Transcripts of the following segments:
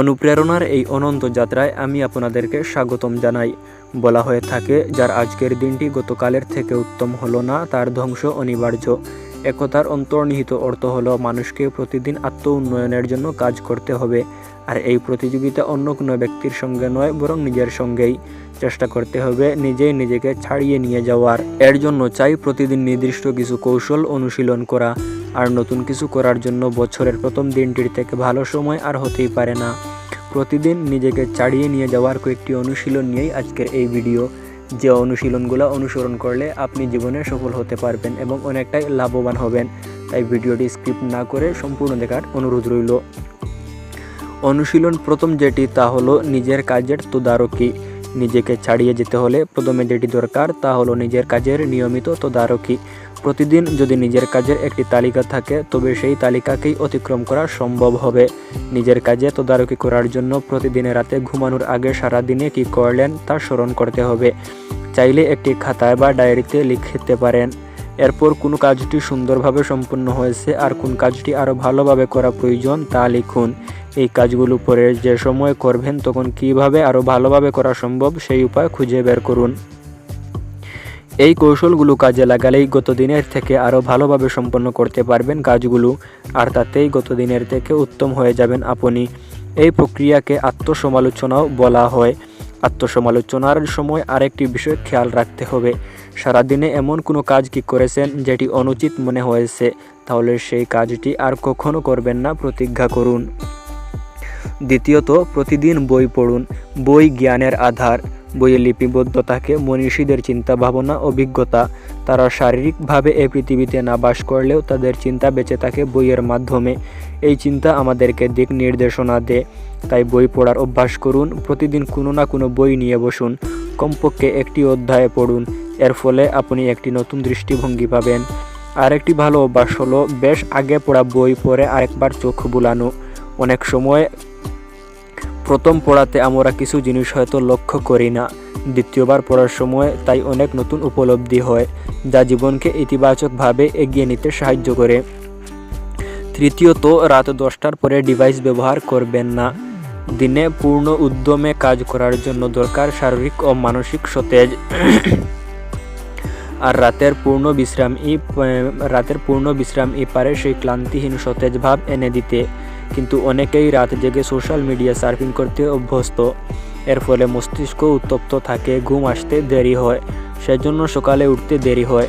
অনুপ্রেরণার এই অনন্ত যাত্রায় আমি আপনাদেরকে স্বাগতম জানাই। বলা হয়ে থাকে, যার আজকের দিনটি গতকালের থেকে উত্তম হলো না, তার ধ্বংস অনিবার্য। একতার অন্তর্নিহিত অর্থ হলো মানুষকে প্রতিদিন আত্ম উন্নয়নের জন্য কাজ করতে হবে, আর এই প্রতিযোগিতা অন্য কোনো ব্যক্তির সঙ্গে নয়, বরং নিজের সঙ্গেই। চেষ্টা করতে হবে নিজেই নিজেকে ছাড়িয়ে নিয়ে যাওয়ার। এর জন্য চাই প্রতিদিন নির্দিষ্ট কিছু কৌশল অনুশীলন করা। আর নতুন কিছু করার জন্য বছরের প্রথম দিনটির থেকে ভালো সময় আর হতেই পারে না। প্রতিদিন নিজেকে ছাড়িয়ে নিয়ে যাওয়ার কয়েকটি অনুশীলন নিয়েই আজকের এই ভিডিও। যে অনুশীলনগুলো অনুসরণ করলে আপনি জীবনে সফল হতে পারবেন এবং অনেকটাই লাভবান হবেন। তাই ভিডিওটি স্কিপ না করে সম্পূর্ণ দেখার অনুরোধ রইল। অনুশীলন প্রথম যেটি তা হলো নিজের কাজের তদারকি। নিজেকে ছাড়িয়ে যেতে হলে প্রথমে যেটি দরকার তা হলো নিজের কাজের নিয়মিত তদারকি। প্রতিদিন যদি নিজের কাজের একটি তালিকা থাকে, তবে সেই তালিকাকেই অতিক্রম করা সম্ভব হবে। নিজের কাজে তদারকি করার জন্য প্রতিদিনের রাতে ঘুমানোর আগে সারা দিনে কী করলেন তা স্মরণ করতে হবে। চাইলে একটি খাতায় বা ডায়েরিতে লিখতে পারেন। এরপর কোন কাজটি সুন্দরভাবে সম্পূর্ণ হয়েছে আর কোন কাজটি আরও ভালোভাবে করা প্রয়োজন তা লিখুন। এই কাজগুলো পরে যে সময় করবেন, তখন কীভাবে আরও ভালোভাবে করা সম্ভব সেই উপায় খুঁজে বের করুন। এই কৌশলগুলো কাজে লাগালেই গত দিনের থেকে আরও ভালোভাবে সম্পন্ন করতে পারবেন কাজগুলো, আর তাতেই গত দিনের থেকে উত্তম হয়ে যাবেন আপনি। এই প্রক্রিয়াকে আত্মসমালোচনাও বলা হয়। আত্মসমালোচনার সময় আরেকটি বিষয় খেয়াল রাখতে হবে। সারাদিনে এমন কোনো কাজ কি করেছেন যেটি অনুচিত মনে হয়েছে? তাহলে সেই কাজটি আর কখনো করবেন না, প্রতিজ্ঞা করুন। দ্বিতীয়ত, প্রতিদিন বই পড়ুন। বই জ্ঞানের আধার। বইয়ে লিপিবদ্ধ থাকে মনীষীদের চিন্তা ভাবনা অভিজ্ঞতা, তারা শারীরিকভাবে এই পৃথিবীতে না বাস করলেও তাদের চিন্তা বেঁচে থাকে বইয়ের মাধ্যমে। এই চিন্তা আমাদেরকে দিক নির্দেশনা দেয়। তাই বই পড়ার অভ্যাস করুন, প্রতিদিন কোনো না কোনো বই নিয়ে বসুন, কমপক্ষে একটি অধ্যায়ে পড়ুন, এর ফলে আপনি একটি নতুন দৃষ্টিভঙ্গি পাবেন। আরেকটি ভালো অভ্যাস হলো, বেশ আগে পড়া বই পড়ে আরেকবার চোখ বুলানো। অনেক সময় প্রথম পড়াতে আমরা কিছু জিনিস হয়তো লক্ষ্য করি না। দ্বিতীয়বার পড়ার সময় তাই অনেক নতুন উপলব্ধি হয়, যা জীবনকে ইতিবাচকভাবে এগিয়ে নিতে সাহায্য করে। তৃতীয়ত, রাত দশটার পরে ডিভাইস ব্যবহার করবেন না। দিনে পূর্ণ উদ্যমে কাজ করার জন্য দরকার শারীরিক ও মানসিক সতেজ। আর রাতের পূর্ণ বিশ্রাম ই, রাতের পূর্ণ বিশ্রাম ই পারে সেই ক্লান্তিহীন সতেজ ভাব এনে দিতে। কিন্তু অনেকেই রাত জেগে সোশ্যাল মিডিয়া সার্ফিং করতে অভ্যস্ত। এর ফলে মস্তিষ্ক উত্তপ্ত থাকে, ঘুম আসতে দেরি হয়, সেজন্য সকালে উঠতে দেরি হয়।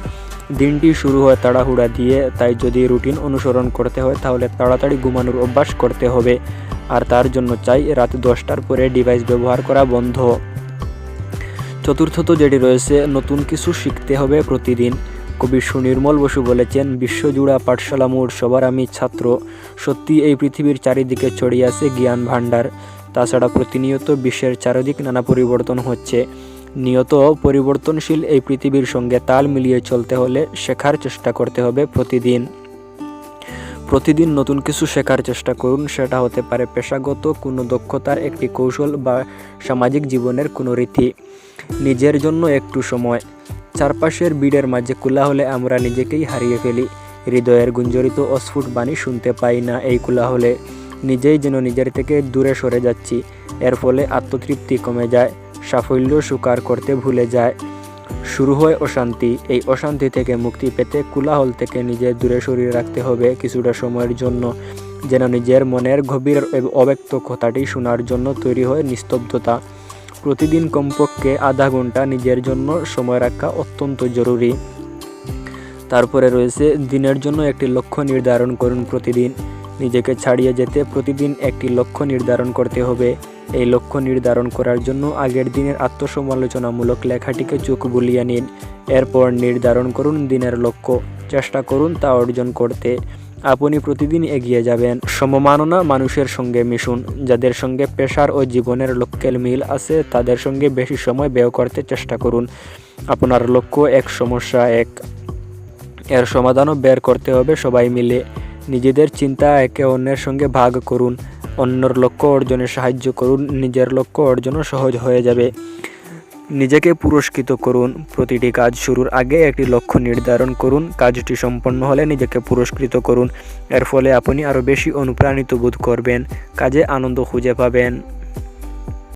দিনটি শুরু হয় তাড়াহুড়া দিয়ে, তাই যদি রুটিন অনুসরণ করতে হয়, তাহলে তাড়াতাড়ি ঘুমানোর অভ্যাস করতে হবে। আর তার জন্য চাই রাত দশটার পরে ডিভাইস ব্যবহার করা বন্ধ। চতুর্থত যেটি রয়েছে, নতুন কিছু শিখতে হবে প্রতিদিন। কবি সুনির্মল বসু বলেছেন, বিশ্বজুড়া পাঠশালা মোড় সবার আমি ছাত্র। সত্যি এই পৃথিবীর চারিদিকে ছড়িয়ে আছে জ্ঞান ভাণ্ডার। তাছাড়া প্রতিনিয়ত বিশ্বের চারিদিক নানা পরিবর্তন হচ্ছে। নিয়ত পরিবর্তনশীল এই পৃথিবীর সঙ্গে তাল মিলিয়ে চলতে হলে শেখার চেষ্টা করতে হবে প্রতিদিন। প্রতিদিন নতুন কিছু শেখার চেষ্টা করুন, সেটা হতে পারে পেশাগত কোনো দক্ষতার একটি কৌশল বা সামাজিক জীবনের কোনো রীতি। নিজের জন্য একটু সময়। চারপাশের বিড়ের মাঝে হলে আমরা নিজেকেই হারিয়ে ফেলি। হৃদয়ের গুঞ্জরিত অস্ফুট বাণী শুনতে পাই না এই হলে নিজেই যেন নিজের থেকে দূরে সরে যাচ্ছি। এর ফলে আত্মতৃপ্তি কমে যায়, সাফল্য স্বীকার করতে ভুলে যায়। শুরু হয় অশান্তি, এই অশান্তি থেকে মুক্তি পেতে কুলাহল থেকে নিজের দূরে সরিয়ে রাখতে হবে কিছুটা সময়ের জন্য। যেন নিজের মনের গভীর অব্যক্ত কথাটি শোনার জন্য তৈরি হয় নিস্তব্ধতা। প্রতিদিন কমপক্ষে আধা ঘণ্টা নিজের জন্য সময় রাখা অত্যন্ত জরুরি। তারপরে রয়েছে দিনের জন্য একটি লক্ষ্য নির্ধারণ করুন প্রতিদিন। নিজেকে ছাড়িয়ে যেতে প্রতিদিন একটি লক্ষ্য নির্ধারণ করতে হবে। এই লক্ষ্য নির্ধারণ করার জন্য আগের দিনের আত্মসমালোচনামূলক লেখাটিকে চোখ বুলিয়ে নিন। এরপর নির্ধারণ করুন দিনের লক্ষ্য। চেষ্টা করুন তা অর্জন করতে। আপনি প্রতিদিন এগিয়ে যাবেন। সমমাননা মানুষের সঙ্গে মিশুন। যাদের সঙ্গে পেশার ও জীবনের লক্ষ্যের মিল আছে, তাদের সঙ্গে বেশি সময় ব্যয় করতে চেষ্টা করুন। আপনার লক্ষ্য এক, সমস্যা এক। এর সমাধানও বের করতে হবে সবাই মিলে। নিজেদের চিন্তা একে অন্যের সঙ্গে ভাগ করুন। অন্যর লক্ষ্য অর্জনে সাহায্য করুন। নিজের লক্ষ্য অর্জনও সহজ হয়ে যাবে। নিজেকে পুরস্কৃত করুন। প্রতিটি কাজ শুরুর আগে একটি লক্ষ্য নির্ধারণ করুন। কাজটি সম্পন্ন হলে নিজেকে পুরস্কৃত করুন। এর ফলে আপনি আরও বেশি অনুপ্রাণিত বোধ করবেন। কাজে আনন্দ খুঁজে পাবেন।